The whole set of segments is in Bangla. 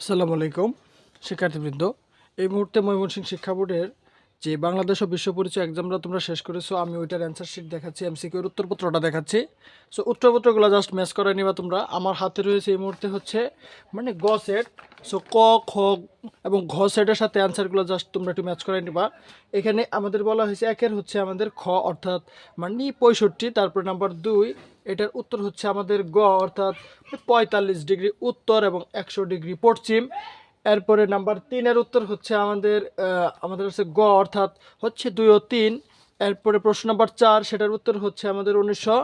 আসসালামু আলাইকুম শিক্ষার্থীবৃন্দ। এই মুহূর্তে ময়মনসিংহ শিক্ষা বোর্ডের যে বাংলাদেশ ও বিশ্ব পরিচয় এক্সামটা তোমরা শেষ করেছ, আমি ওইটার অ্যান্সার শিট দেখাচ্ছি এম এমসিকিউর উত্তরপত্রটা দেখাচ্ছি। সো উত্তরপত্রগুলো জাস্ট ম্যাচ করে নিবা তোমরা। আমার হাতে রয়েছে এই মুহূর্তে হচ্ছে মানে গ সেট সো ক, খ এবং ঘ সেটের সাথে অ্যান্সারগুলো জাস্ট তোমরা একটু ম্যাচ করে নিবা। এখানে আমাদের বলা হয়েছে একের হচ্ছে আমাদের খ, অর্থাৎ মানে পঁয়ষট্টি, তারপরে নাম্বার দুই, এটার উত্তর হচ্ছে আমাদের গ, অর্থাৎ পঁয়তাল্লিশ ডিগ্রি উত্তর এবং একশো ডিগ্রি পশ্চিম। এরপরে নাম্বার তিনের উত্তর হচ্ছে আমাদের আমাদের হচ্ছে গ অর্থাৎ হচ্ছে দুই ও তিন। এরপরে প্রশ্ন নাম্বার চার, সেটার উত্তর হচ্ছে আমাদের উনিশশো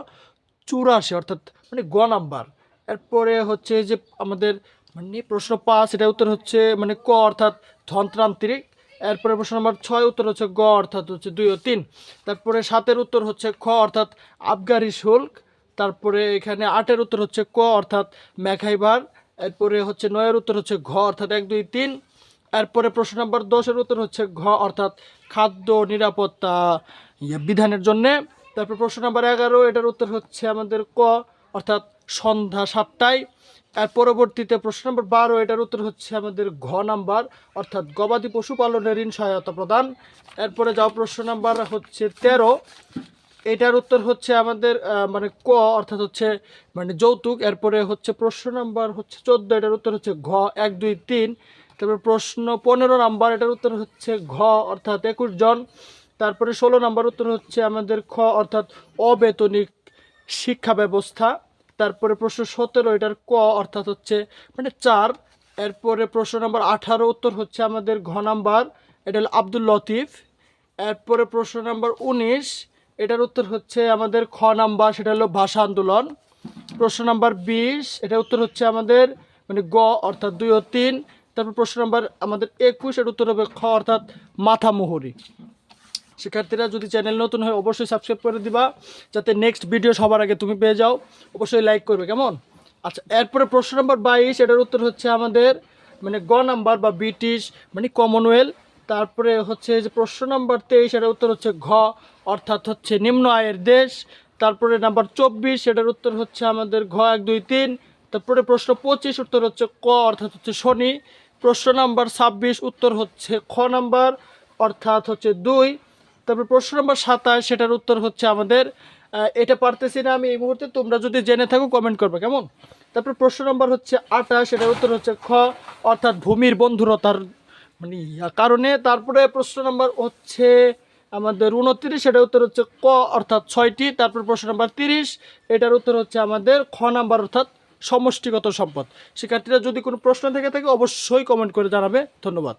চুরাশি, অর্থাৎ মানে গ নাম্বার। এরপরে হচ্ছে যে আমাদের মানে প্রশ্ন পাঁচ এটার উত্তর হচ্ছে মানে ক অর্থাৎ ধনতান্ত্রিক এরপরে প্রশ্ন নম্বর ছয়, উত্তর হচ্ছে গ অর্থাৎ হচ্ছে দুই ও তিন। তারপরে সাতের উত্তর হচ্ছে খ অর্থাৎ আবগারি শুল্ক। তারপরে এখানে আটের উত্তর হচ্ছে ক অর্থাৎ ম্যাখাইবার এরপরে হচ্ছে নয়ের উত্তর হচ্ছে ঘ, অর্থাৎ এক, দুই, তিন। এরপরে প্রশ্ন নম্বর দশের উত্তর হচ্ছে ঘ, অর্থাৎ খাদ্য নিরাপত্তা ইয়ে বিধানের জন্যে। তারপর প্রশ্ন নম্বর এগারো, এটার উত্তর হচ্ছে আমাদের ক, অর্থাৎ সন্ধ্যা সাতটায়। আর পরবর্তীতে প্রশ্ন নম্বর বারো, এটার উত্তর হচ্ছে আমাদের ঘ নাম্বার, অর্থাৎ গবাদি পশুপালনের ঋণ সহায়তা প্রদান। এরপরে যাও প্রশ্ন নাম্বার হচ্ছে তেরো। এটার উত্তর হচ্ছে আমাদের মানে ক, অর্থাৎ হচ্ছে মানে যৌতুক, এরপরে হচ্ছে প্রশ্ন নাম্বার হচ্ছে চোদ্দ, এটার উত্তর হচ্ছে ঘ, এক, দুই, তিন। তারপরে প্রশ্ন পনেরো নাম্বার, এটার উত্তর হচ্ছে ঘ, অর্থাৎ একুশ জন। তারপরে ষোলো নাম্বার উত্তর হচ্ছে আমাদের খ, অর্থাৎ অবেতনিক শিক্ষা ব্যবস্থা। তারপরে প্রশ্ন সতেরো, এটার ক, অর্থাৎ হচ্ছে মানে চার। এরপরে প্রশ্ন নাম্বার আঠারো, উত্তর হচ্ছে আমাদের ঘ নাম্বার, এটা হলো আব্দুল লতিফ। এরপরে প্রশ্ন নাম্বার উনিশ এটার উত্তর হচ্ছে আমাদের খ নাম্বার, সেটা হলো ভাষা আন্দোলন। প্রশ্ন নাম্বার বিশ, এটার উত্তর হচ্ছে আমাদের মানে গ অর্থাৎ দুই ও তিন। তারপর প্রশ্ন নাম্বার আমাদের একুশ, এর উত্তর হবে খ অর্থাৎ মাথা মাথামোহরি। শিক্ষার্থীরা যদি চ্যানেল নতুন হয় অবশ্যই সাবস্ক্রাইব করে দিবা, যাতে নেক্সট ভিডিও সবার আগে তুমি পেয়ে যাও। অবশ্যই লাইক করবে, কেমন? আচ্ছা এরপরে প্রশ্ন নম্বর বাইশ, এটার উত্তর হচ্ছে আমাদের মানে গ নাম্বার বা ব্রিটিশ মানে কমনওয়েলথ তারপরে হচ্ছে যে প্রশ্ন নাম্বার তেইশ, এটার উত্তর হচ্ছে ঘ। অর্থাৎ হচ্ছে নিম্ন আয়ের দেশ, তারপরে নাম্বার চব্বিশ এটার উত্তর হচ্ছে আমাদের ঘ এক দুই তিন, তারপরে প্রশ্ন পঁচিশ, উত্তর হচ্ছে ক, অর্থাৎ হচ্ছে শনি, প্রশ্ন নাম্বার ছাব্বিশ, উত্তর হচ্ছে খ নাম্বার, অর্থাৎ হচ্ছে দুই, তারপরে প্রশ্ন নাম্বার সাতাশ, সেটার উত্তর হচ্ছে আমাদের এটা পারতেছি না আমি এই মুহূর্তে, তোমরা যদি জেনে থাকো কমেন্ট করবে, কেমন? তারপর প্রশ্ন নম্বর হচ্ছে আঠাশ, সেটার উত্তর হচ্ছে খ, অর্থাৎ ভূমির বন্ধুরতার মানে কারণে, তারপরে প্রশ্ন নম্বর হচ্ছে আমাদের উনত্রিশ সেটার উত্তর হচ্ছে ক অর্থাৎ ছয়টি, তারপর প্রশ্ন নাম্বার তিরিশ, এটার উত্তর হচ্ছে আমাদের খ নাম্বার অর্থাৎ সমষ্টিগত সম্পদ। শিক্ষার্থীরা যদি কোনো প্রশ্ন থেকে থাকে, অবশ্যই কমেন্ট করে জানাবে। ধন্যবাদ।